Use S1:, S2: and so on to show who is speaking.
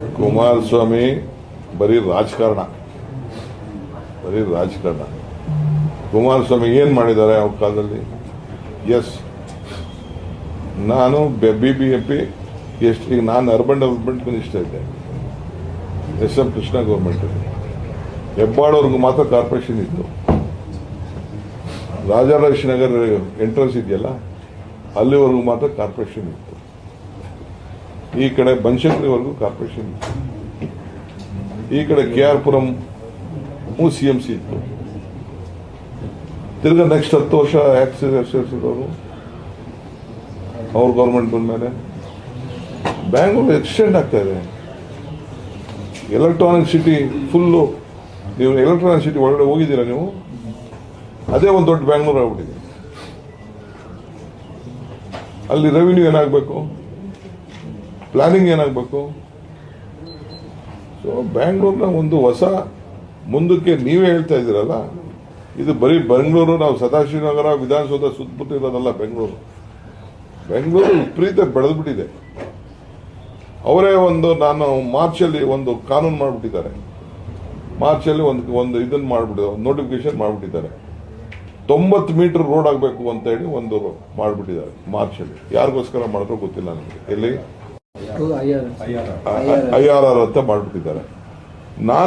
S1: ಕುಮಾರಸ್ವಾಮಿ ಬರೀ ರಾಜಕಾರಣ. ಬರೀ ರಾಜಕಾರಣ. ಕುಮಾರಸ್ವಾಮಿ ಏನ್ ಮಾಡಿದ್ದಾರೆ ಅವ್ರ ಕಾಲದಲ್ಲಿ? ಎಸ್. ನಾನು ಬಿ ಬಿ ಎಂ, ಪಿ ಎಷ್ಟು ಈಗ ನಾನು ಅರ್ಬನ್ ಡೆವಲಪ್ಮೆಂಟ್ ಮಿನಿಸ್ಟರ್ ಇದ್ದೆ. ಎಸ್ ಎಂ ಕೃಷ್ಣ ಗೌರ್ಮೆಂಟ್ ಹೆಬ್ಬಾಳವ್ರಿಗೂ ಮಾತ್ರ ಕಾರ್ಪೊರೇಷನ್ ಇತ್ತು. ರಾಜಾರಾಜ್ ನಗರ್ ಎಂಟ್ರೆನ್ಸ್ ಇದೆಯಲ್ಲ, ಅಲ್ಲಿವರೆಗೂ ಮಾತ್ರ ಕಾರ್ಪೊರೇಷನ್ ಇತ್ತು. ಈ ಕಡೆ ಬನಶಂಕರಿವರೆಗೂ ಕಾರ್ಪೊರೇಷನ್ ಈ ಕಡೆ K R Puram C M C ಇತ್ತು. ತಿರ್ಗಾ ನೆಕ್ಸ್ಟ್ ಹತ್ತು ವರ್ಷ ಆಕ್ಸಿಸ್ ಸೇರಿಸಿದವರು. ಅವ್ರ ಗೌರ್ಮೆಂಟ್ ಬಂದ್ಮೇಲೆ ಬ್ಯಾಂಗ್ಳೂರು ಎಕ್ಸ್ಟೆಂಡ್ ಆಗ್ತಾ ಇದೆ. ಎಲೆಕ್ಟ್ರಾನಿಕ್ ಸಿಟಿ ಫುಲ್ಲು ನೀವು ಎಲೆಕ್ಟ್ರಾನಿಕ್ ಸಿಟಿ ಒಳಗಡೆ ಹೋಗಿದ್ದೀರಾ ನೀವು? ಅದೇ ಒಂದು ದೊಡ್ಡ ಬ್ಯಾಂಗ್ಳೂರು ಆಗ್ಬಿಟ್ಟಿದೆ. ಅಲ್ಲಿ ರೆವಿನ್ಯೂ ಏನಾಗಬೇಕು? ಪ್ಲಾನಿಂಗ್ ಏನಾಗಬೇಕು? ಸೊ ಬ್ಯಾಂಗ್ಳೂರ್ನ ಒಂದು ಹೊಸ ಮುಂದಕ್ಕೆ ನೀವೇ ಹೇಳ್ತಾ ಇದ್ದೀರಲ್ಲ, ಇದು ಬರೀ ಬೆಂಗಳೂರು ನಾವು ಸದಾಶಿವನಗರ ವಿಧಾನಸೌಧ ಸುತ್ತಮುತ್ತ ಇರೋದಲ್ಲ ಬೆಂಗಳೂರು ಬೆಂಗಳೂರು ವಿಪರೀತ ಬೆಳೆದ್ಬಿಟ್ಟಿದೆ. ಅವರೇ ಒಂದು ನಾನು ಮಾರ್ಚಲ್ಲಿ ಒಂದು ಕಾನೂನು ಮಾಡಿಬಿಟ್ಟಿದ್ದಾರೆ. ಮಾರ್ಚಲ್ಲಿ ಒಂದು ಒಂದು ಇದನ್ನು ಮಾಡಿಬಿಟ್ಟಿದ್ದಾರೆ ನೋಟಿಫಿಕೇಶನ್ ಮಾಡಿಬಿಟ್ಟಿದ್ದಾರೆ. ತೊಂಬತ್ತು ಮೀಟರ್ ರೋಡ್ ಆಗಬೇಕು ಅಂತ ಹೇಳಿ ಒಂದು ಮಾಡಿಬಿಟ್ಟಿದ್ದಾರೆ ಮಾರ್ಚಲ್ಲಿ. ಯಾರಿಗೋಸ್ಕರ ಮಾಡಿದ್ರು ಗೊತ್ತಿಲ್ಲ ನನಗೆ. ಎಲ್ಲಿ? ಐ ಆರ್ ಆರ್ ಅಂತ ಮಾಡಿಬಿಟ್ಟಿದ್ದಾರೆ. ನಾನು